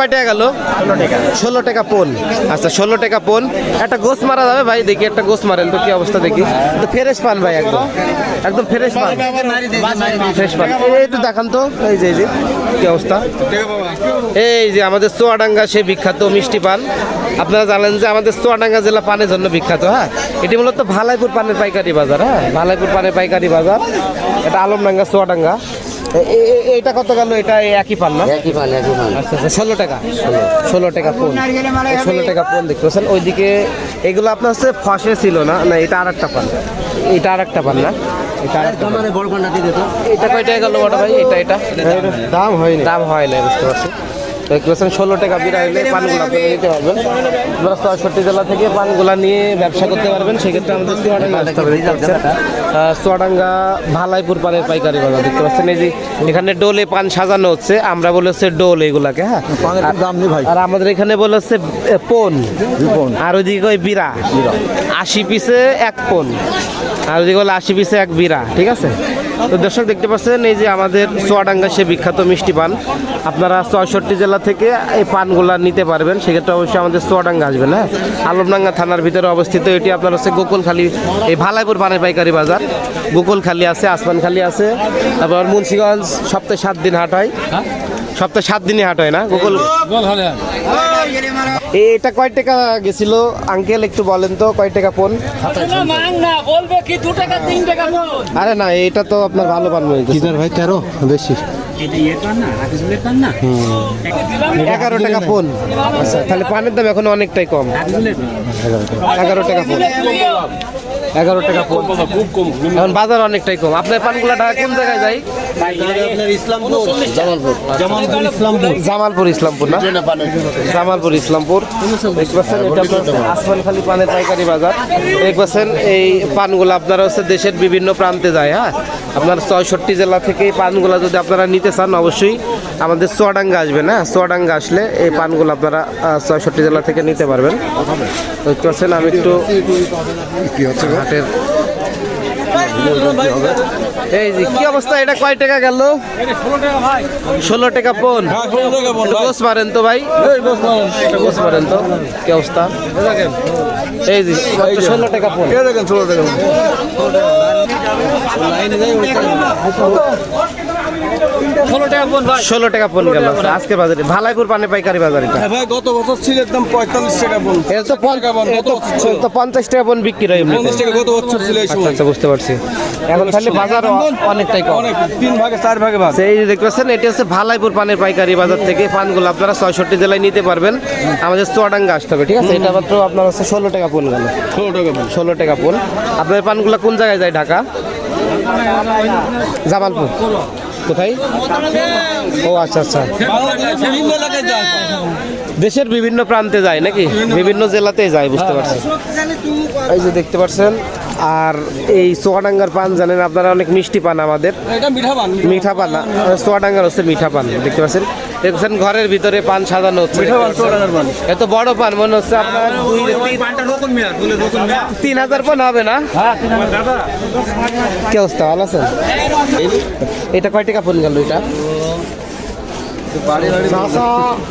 কয় টাকা গেল? ষোলো টাকা। পোন আচ্ছা ষোলো টাকা পোন একটা গোস মারা যাবে ভাই দেখি একটা গোস মারেন তো কি অবস্থা দেখি। তো ফ্রেশ পান ভাই একদম। একদম ফ্রেশ পান। ফ্রেশ পান। এই একটু দেখান তো। এই যে এই যে কি অবস্থা? এই যে আমাদের চুয়াডাঙ্গা সে বিখ্যাত মিষ্টি পান। আপনারা জানেন যে আমাদের চুয়াডাঙ্গা জেলা পানের জন্য বিখ্যাত হ্যাঁ? এটি মূলত ভালাইপুর পানের পাইকারি বাজার হ্যাঁ? ভালাইপুর পানের পাইকারি বাজার। এটা আলমডাঙ্গা চুয়াডাঙ্গা। এ- এ- এ- এইটা কত গেল? এটা একই পাল না? একই পাল একই পাল। আচ্ছা আচ্ছা ষোলো টাকা। ষোলো টাকা ফোন ষোলো টাকা ফোন দেখতে পাচ্ছেন। ওইদিকে এগুলো আপনার হচ্ছে ফসে ছিল না? না এটা আর একটা পান এটা আর একটা পান না? এটা আর একটা বড় পানটা দিয়ে এটা কয় টাকা গেল বড় ভাই? এটা এটা। দাম। হয়নি। দাম হয় না বুঝতে পারছি। তো দেখতে পাচ্ছেন ষোলো টাকা বিরা হলে পানগুলো নিতে পারবেন আপনারা ছয়ষট্টি জেলা থেকে পানগুলা নিয়ে ব্যবসা করতে পারবেন সেক্ষেত্রে আমাদের চুয়াডাঙ্গা আসতে হবে চুয়াডাঙ্গা ভালাইপুর পানের পাইকারি বাজার দেখতে পাচ্ছেন এই যে এখানে ডোলে পান সাজানো হচ্ছে আমরা বলে হচ্ছে ডোল এগুলাকে হ্যাঁ? দাম নেই ভাই। আর আমাদের এখানে বলে হচ্ছে পোন। আর ওইদিকে ওই বিরা আশি পিসে এক পোন। আর ওইদিকে বলে আশি পিসে এক বিরা ঠিক আছে? তো দর্শক দেখতে পাচ্ছেন এই যে আমাদের চুয়াডাঙ্গা সে বিখ্যাত মিষ্টি পান। আপনারা ছয়ষট্টি জেলা থেকে এই পানগুলা নিতে পারবেন। সেক্ষেত্রে অবশ্যই আমাদের চুয়াডাঙ্গা আসবেন হ্যাঁ? আলমডাঙ্গা থানার ভিতরে অবস্থিত। এটি আপনার হচ্ছে গোকুলখালি এই ভালাইপুর পানের পাইকারি বাজার। গোকুলখালি আছে আসমানখালি আছে। তারপর মুন্সিগঞ্জ সপ্তাহে সাত দিন হাট হয়। সপ্তাহে সাত দিনই হাট হয় না? গোকুল এটা কয় টাকা গেছিল? আঙ্কেল একটু বলেন তো কয় টাকা পোন মাং না বলবে কি দু টাকা তিন টাকা মন আরে না এটা তো আপনার ভালো পান হয়ে ভাই তেরো বেশি। এটা ইয়ে এগারো টাকা ফোন আচ্ছা তাহলে পানের দাম এখন অনেকটাই কম। এগারো টাকা পোন এগারো টাকা পোন খুব কম এখন বাজার অনেকটাই কম। আপনার পানগুলা ঢাকা কোন জায়গায় যাই ইসলামপুর। জামালপুর। ইসলামপুর। জামালপুর ইসলামপুর না? জামালপুর ইসলামপুর। এক পার্সেন্ট এটা আপনার আসমান খালি পানের পাইকারি বাজার। দেখবেন এই পানগুলো আপনারা হচ্ছে দেশের বিভিন্ন প্রান্তে যায় হ্যাঁ? আপনার ছয়ষট্টি জেলা থেকে এই পানগুলো যদি আপনারা নিতে চান অবশ্যই আমাদের চোয়াডাঙ্গা আসবেন হ্যাঁ চুয়াডাঙ্গা আসলে এই পানগুলো আপনারা ছয়ষট্টি জেলা থেকে নিতে পারবেন। দেখতে পাচ্ছেন আমি একটু হাটের এই যে কি অবস্থা? এটা কয় টাকা গেল? ষোলো টাকা পন একটু গোস মারেন তো ভাই। গোস মারেন। তো। কি অবস্থা? এই যে ষোলো টাকা পন দেখেন ষোলো টাকা ষোলো টাকা ভাই। ষোলো টাকা পোন গেল। আজকে বাজারে ভালাইপুর পানে পাইকারি বাজার। ভাই গত বছর ছিল একদম পঁয়তাল্লিশ টাকা বোন এটা তো তো- পঞ্চাশ টাকা পোন বিক্রি হয় পঞ্চাশ টাকা গত বছর ছিল আচ্ছা আচ্ছা বুঝতে পারছি। এখন তাহলে বাজার অনেকটাই কম। তিন ভাগে চার ভাগে ভাগ সেই যে দেখতে পাচ্ছেন এটি হচ্ছে ভালাইপুর পানের পাইকারি বাজার থেকে পানগুলো আপনারা ছয়ষট্টি জেলায় নিতে পারবেন। আমাদের চুয়াডাঙ্গা আসতে হবে ঠিক আছে? এটা মাত্র আপনার হচ্ছে ষোলো টাকা পোন গেল। ষোলো টাকা বোন ষোলো টাকা পোন আপনার পানগুলো কোন জায়গায় যায়? ঢাকা? জামালপুর। কোথায়? ও আচ্ছা আচ্ছা। দেশের বিভিন্ন প্রান্তে যায় নাকি? বিভিন্ন জেলাতে যায় বুঝতে পারছি। এই যে দেখতে পাচ্ছেন আর এই সোয়াডাঙ্গার পান জানেন আপনারা অনেক মিষ্টি পান আমাদের। মিঠা পান। মিঠা পান না হচ্ছে মিঠা পান দেখতে পাচ্ছেন? দেখছেন ঘরের ভিতরে পান সাজানো হচ্ছে। এত বড় পান মনে হচ্ছে আপনার তিন- হাজার পান হবে না? কি অবস্থা ভালো আছেন? এটা কয় টাকা পড়ে গেল এটা?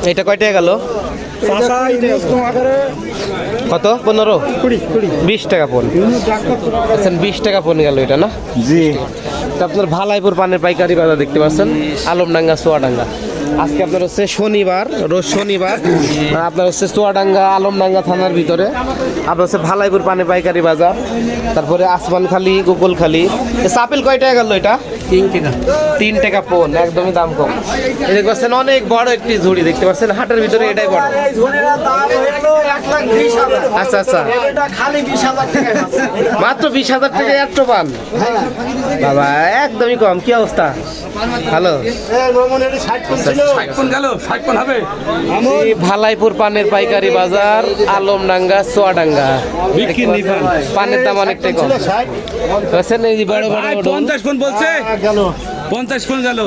এটা কয় টাকা গেল? কত? পনেরো? বিশ টাকা পন আচ্ছা বিশ টাকা পন গেল এটা না? জি। আপনার ভালাইপুর পানের পাইকারি বাজার দেখতে পাচ্ছেন আলমডাঙ্গা চুয়াডাঙ্গা। আজকে আপনার হচ্ছে শনিবার, রোজ শনিবার আপনার হচ্ছে চুয়াডাঙ্গা, আলমডাঙ্গা থানার ভিতরে। আপনার হচ্ছে ভালাইপুর পানি পাইকারি বাজার, তারপরে আসমানখালি, গোকুলখালি। সাপেল কয় গেল এটা? তিন টাকা। তিন টাকা পোন একদমই দাম কম। এই দেখতে পাচ্ছেন অনেক বড় একটি ঝুড়ি দেখতে পাচ্ছেন? হাটের ভিতরে এটাই বড়। আচ্ছা আচ্ছা। মাত্র বিশ হাজার টাকা এত পান? বাবা একদমই কম। কি অবস্থা? ভালো? ভালাইপুর পানের পাইকারি বাজার আলমডাঙ্গা চুয়াডাঙ্গা। পানের দাম অনেকটাই কম। এই বড় বড় পঞ্চাশ ফোন বলছে। পঞ্চাশ ফোন গেল।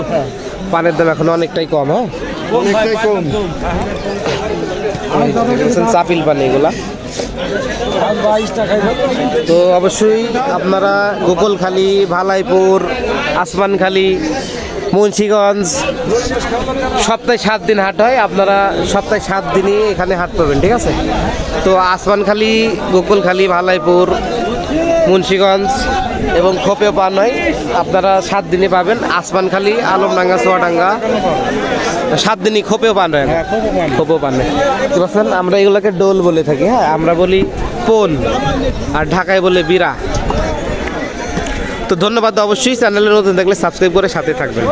পানের দাম এখন অনেকটাই কম হ্যাঁ? অনেকটাই কম। দেখছেন চাপিল পানি এগুলা? তো অবশ্যই আপনারা গোকুলখালি ভালাইপুর আসমানখালি মুন্সিগঞ্জ সপ্তাহে সাত দিন হাট হয়। আপনারা সপ্তাহে সাত দিনই এখানে হাট পাবেন ঠিক আছে? তো আসমানখালি গোকুলখালি ভালাইপুর মুন্সিগঞ্জ এবং খোপেও পান নয়। আপনারা সাত দিনে পাবেন। আসমানখালি আলমডাঙ্গা সোয়াডাঙ্গা সাত দিনই খোপেও পান হয় খোপেও পান নয়। বুঝতে পারছেন আমরা এগুলোকে ডোল বলে থাকি হ্যাঁ? আমরা বলি পোন আর ঢাকায় বলে বিরা তো ধন্যবাদ অবশ্যই। চ্যানেলের নতুন দেখলে সাবস্ক্রাইব করে সাথে থাকবেন।